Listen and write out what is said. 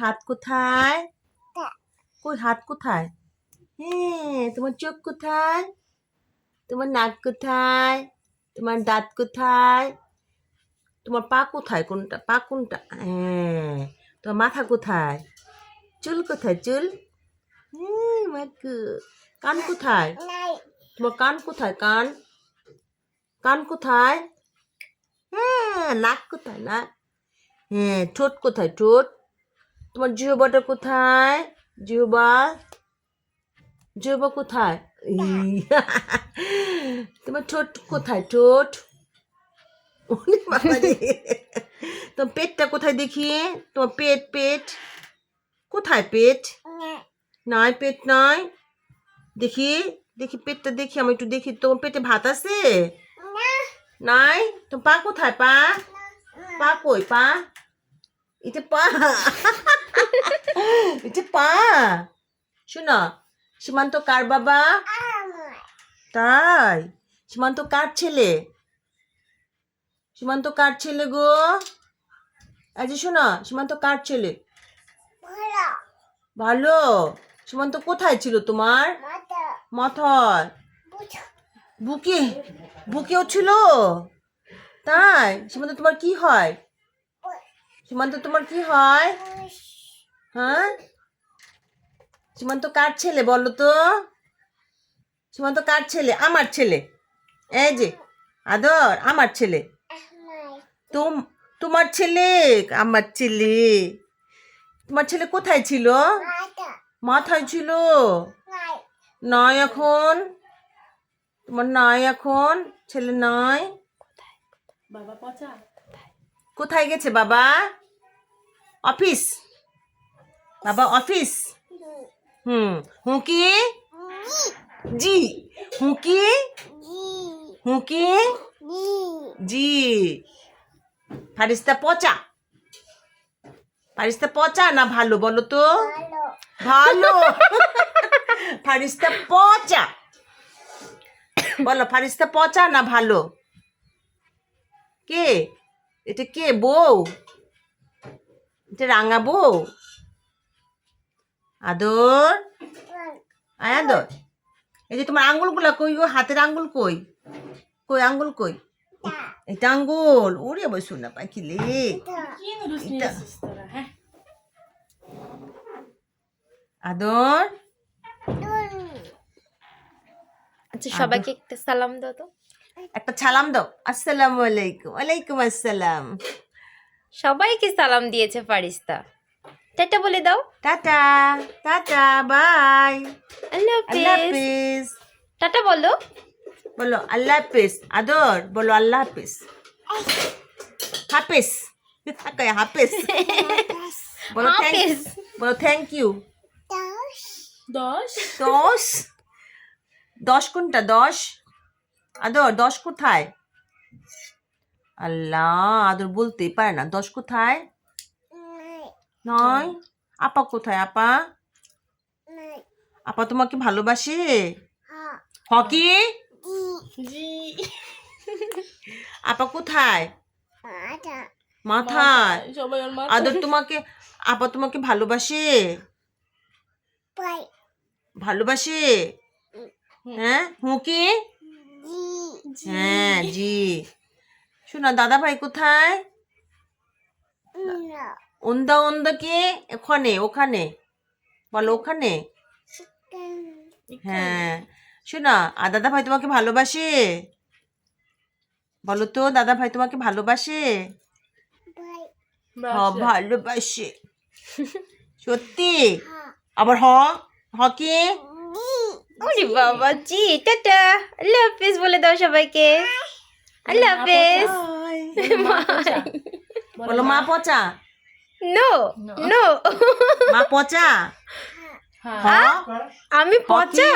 হাত কোথায় কই হাত কোথায় হ্যাঁ তোমার চোখ কোথায় তোমার নাক কোথায় তোমার দাঁত কোথায় তোমার পা কোথায় কোনটা পা কোনটা হ্যাঁ তোমার মাথা কোথায় চুল কোথায় চুল হ্যাঁ মাকু কান কোথায় তোমার কান কোথায় কান কান কোথায় হ্যাঁ নাক কোথায় নাক হ্যাঁ ঠোঁট কোথায় ঠোঁট তোমার জিহবাটা কোথায়? জিহবা? জিহবা কোথায়? তোমার ঠোঁট কোথায়? ঠোঁট? তোমার পেটটা কোথায় দেখি? তোমার পেট পেট? কোথায় পেট? নাই পেট নাই। দেখি দেখি পেটটা দেখি আমি একটু দেখি। তোমার পেটে ভাত আছে? নাই? তো পা কোথায় পা? পা কই পা? এটা পা এটা পা শোনো সীমান্ত কার বাবা তাই সীমান্ত কার ছেলে সীমান্ত কার ছেলে গো আজ শোনো সীমান্ত কার ছেলে ভালো সীমান্ত কোথায় ছিল তোমার মাথায় বুকে বুকেও ছিল তাই সীমান্ত তোমার কি হয় সীমান্ত, তোমার কি হয়? হ্যাঁ? সীমান্ত কার ছেলে বলো তো? সীমান্ত কার ছেলে? আমার ছেলে। এই যে, আদর, আমার ছেলে। তুম, তোমার ছেলে, আমার ছেলে। তোমার ছেলে কোথায় ছিল? মাথায় ছিল? নয় এখন? তোমার নয় এখন? ছেলে নয়? বাবা পচা? কোথায় গেছে বাবা? অফিস? বাবা অফিস? হুম হুঁকি? জি। হুঁকি? হুঁকি? জি। ফারিস্তা পচা? ফারিস্তা পচা না ভালো বলো তো? ভালো। ফারিস্তা পচা। বলো ফারিস্তা পচা না ভালো? কে? এটা কে বউ? এটা রাঙা বউ? আদর? আদর। এই যে তোমার আঙ্গুলগুলা কই গো? হাতের আঙ্গুল কই? কই আঙ্গুল কই? এটা আঙ্গুল। ওরে বসু না পাখি লে। কি হ্যাঁ? আদর? আচ্ছা সবাইকে একটা সালাম দাও তো। একটা সালাম দাও। আসসালামু আলাইকুম। ওয়ালাইকুম আসসালাম। সবাইকে সালাম দিয়েছে ফারিস্তা। টাটা বলে দাও। Tata tata bye. Allah Allah হাফেজ। হাফিজ। টাটা বলো। বলো আল্লাহ হাফিজ আদর। বলো আল্লাহ হাফিজ। হাফিজ। কয় হাফিজ? বলো থ্যাংক বলো থ্যাংক ইউ দশ। দশ? দশ কোনটা? দশ? আদর দশ কোথায়? আল্লাহ আদর বলতেই পারে না। দশ কোথায়? নয়। আপা কোথায় আপা? আপা তোমাকে ভালোবাসে? হকি? আপা কোথায়? মাথায়। আদর তোমাকে আপা তোমাকে ভালোবাসে? ভালোবাসে? হ্যাঁ? হুকি হ্যাঁ জি। শোনা দাদা ভাই কোথায় ওন্দা ওন্দা কে? ওখানে ওখানে। বলো ওখানে। হ্যাঁ। শোনা আর দাদা ভাই তোমাকে ভালোবাসে? বলো তো দাদা ভাই তোমাকে ভালোবাসে? ভালোবাসে। সত্যি? আবার হ? হ কি? ওরে বাবা জি টাটা। আল্লাহ হাফেজ বলে দাও সবাইকে। আল্লাহ হাফেজ বলো মা পচা। নো নো মা পচা। হ্যাঁ। হ আমি পচা।